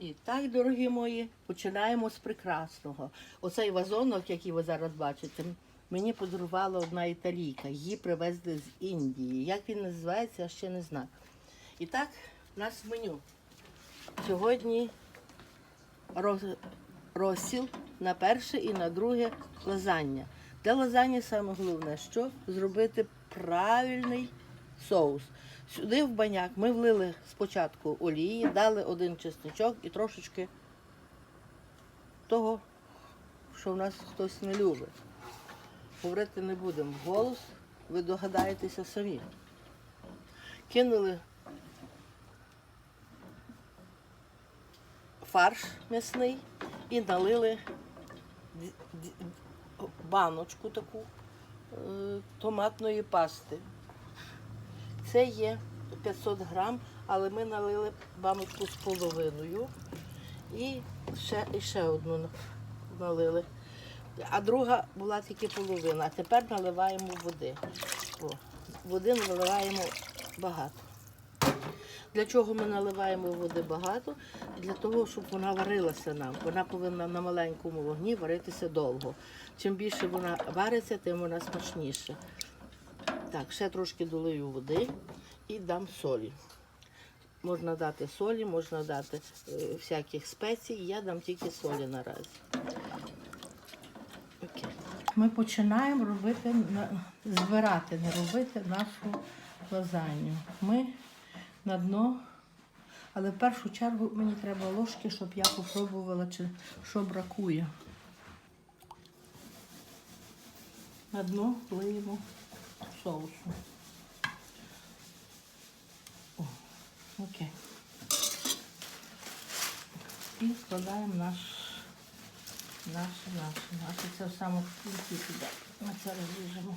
І так, дорогі мої, починаємо з прекрасного. Оцей вазонок, який ви зараз бачите, мені подарувала одна італійка. Її привезли з Індії. Як він називається, я ще не знаю. І так, у нас меню. Сьогодні роз- розсіл на перше і на друге лазання. Для лазання саме головне, що зробити правильний соус. Сюди в баняк ми влили спочатку олії, дали один чесничок і трошечки того, що в нас хтось не любить. Говорити не будемо вголос, ви догадаєтеся самі. Кинули фарш м'ясний і налили баночку таку е, томатної пасти. Це є 500 грам, але ми налили баночку з половиною і ще, і ще одну налили. А друга була тільки половина. А тепер наливаємо води. О, води наливаємо багато. Для чого ми наливаємо води багато? Для того, щоб вона варилася нам. Вона повинна на маленькому вогні варитися довго. Чим більше вона вариться, тим вона смачніша. Так, ще трошки долию води і дам солі. Можна дати солі, можна дати е, всяких спецій. Я дам тільки солі наразі. Окей. Ми починаємо робити, збирати, не робити нашу лазанью. Ми на дно, але в першу чергу мені треба ложки, щоб я попробувала, чи що бракує. На дно лиємо соусу. Окей. І складаємо наш, наш, наш, наш. Це в самому кінці піде. Ми це розріжемо.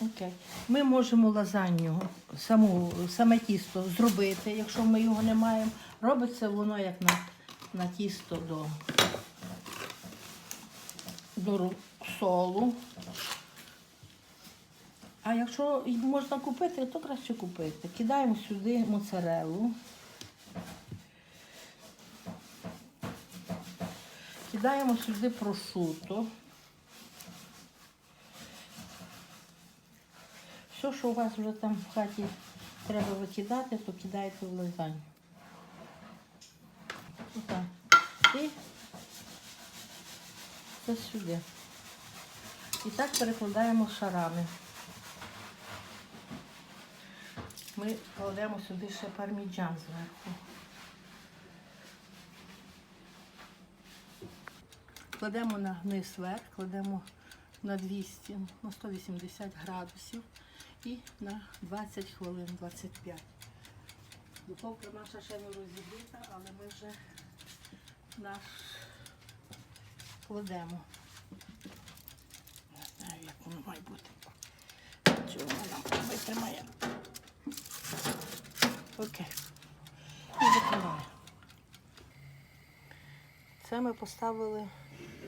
Окей. Ми можемо лазанью, саму, саме тісто зробити, якщо ми його не маємо. Робиться воно як на, на тісто до, до солу. А якщо можна купити, то краще купити. Кидаємо сюди моцарелу. Кидаємо сюди прошуто. Все, що у вас вже там в хаті треба викидати, то кидайте в лазанью. Отак. І це сюди. І так перекладаємо шарами. Ми кладемо сюди ще парміджан зверху. Кладемо на низ вверх, кладемо на 200, на 180 градусів і на 20 хвилин, 25. Духовка наша ще не розігріта, але ми вже наш кладемо. Не знаю, як воно має бути. Чи воно нам витримає. Окей. І закриваємо. Це ми поставили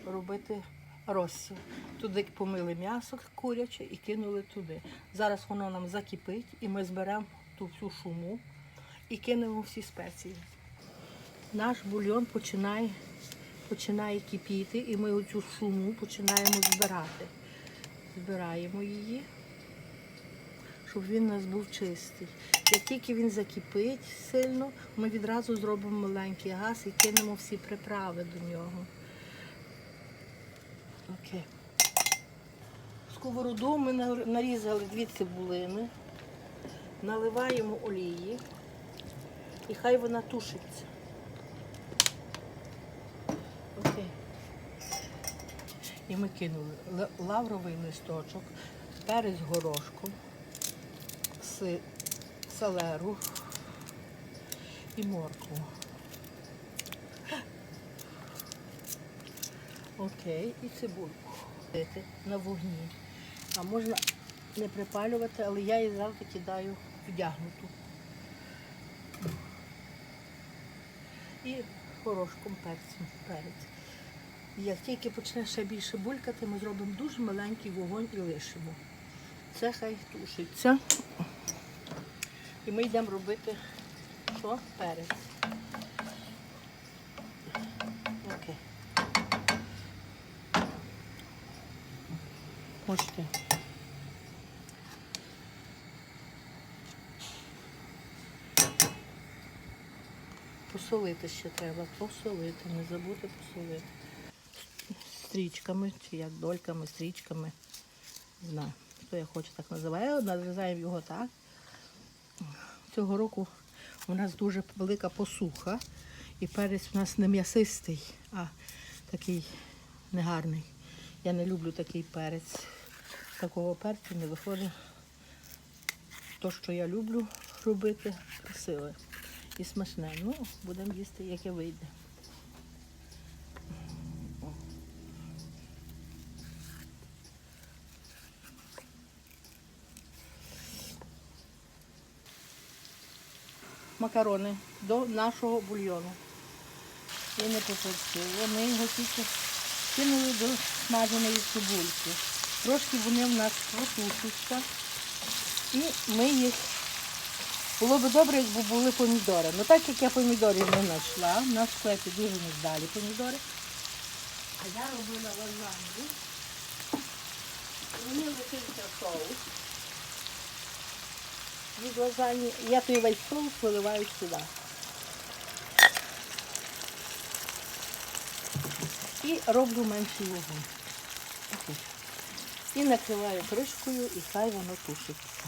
робити розсіл. Туди помили м'ясо куряче і кинули туди. Зараз воно нам закипить і ми зберемо ту всю шуму і кинемо всі спеції. Наш бульйон починає, починає кипіти, і ми оцю шуму починаємо збирати. Збираємо її, щоб він у нас був чистий. Як тільки він закипить сильно, ми відразу зробимо маленький газ і кинемо всі приправи до нього. Окей. Сковороду ми нарізали дві цибулини, наливаємо олії і хай вона тушиться. Окей. І ми кинули лавровий листочок, перець горошком, селеру і моркву. Окей, і цибульку. На вогні. А можна не припалювати, але я її завжди кидаю вдягнуту. І горошком перцем, перець. Як тільки почне ще більше булькати, ми зробимо дуже маленький вогонь і лишимо. Це хай тушиться. І ми йдемо робити що? Перець. Окей. Можете. Посолити ще треба, посолити, не забути посолити. Стрічками, чи як дольками, стрічками. Не знаю, хто я хочу так називає. Нарізаємо його так. Цього року у нас дуже велика посуха. І перець у нас не м'ясистий, а такий негарний. Я не люблю такий перець. Такого перцю не виходить. То, що я люблю робити, красиве і смачне. Ну, будемо їсти, яке вийде. Макарони до нашого бульйону. І не поперчили. Ми його тільки кинули до смаженої цибульки. Трошки вони в нас протушаться. І ми їх було б добре, якби були помідори. Ну так як я помідорів не знайшла, в нас в склепі дуже невдалі помідори. А я робила лазанью. Мені лишився соус. Від лазані. Я той весь соус виливаю сюди. І роблю менший вогонь. І накриваю кришкою і хай воно тушиться.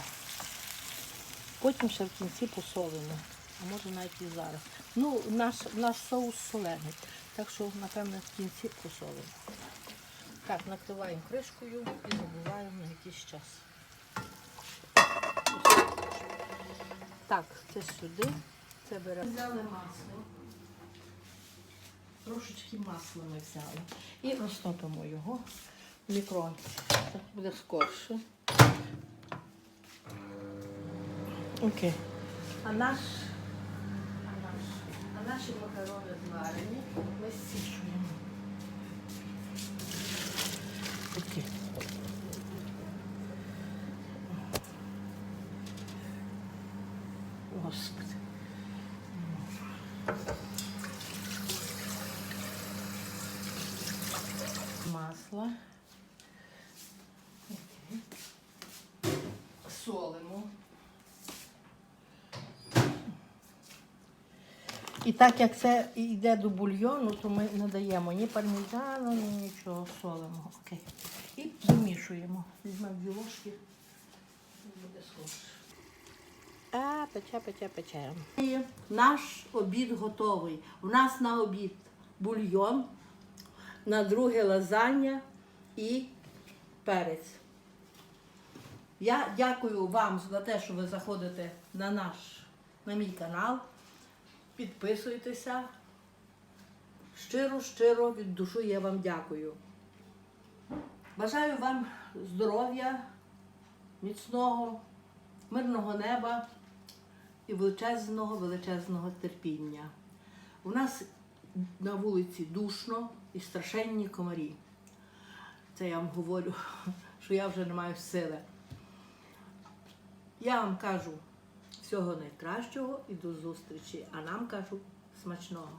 Потім ще в кінці посолимо. А може навіть і зараз. Ну, наш, наш соус солений. Так що, напевно, в кінці посолимо. Так, накриваємо кришкою і забуваємо на якийсь час. Так, це сюди. Це беремо. Взяли масло. Трошечки масла ми взяли. І розтопимо його в мікронці. Так буде скорше. Окей. А наш, а наш, а наші макарони зварені, ми зсішуємо. Окей. Господи. Масло. Окей. Солимо. І так як це йде до бульйону, то ми не даємо ні пармезану, ні нічого солимо. Окей. І замішуємо. Візьмемо дві ложки. Буде скорше. А, пече, пече, пече. І наш обід готовий. У нас на обід бульйон, на друге лазання і перець. Я дякую вам за те, що ви заходите на наш на мій канал. Підписуйтеся. Щиро, щиро від душі я вам дякую. Бажаю вам здоров'я, міцного, мирного неба і величезного, величезного терпіння. У нас на вулиці душно і страшенні комарі. Це я вам говорю, що я вже не маю сили. Я вам кажу всього найкращого і до зустрічі, а нам кажу смачного.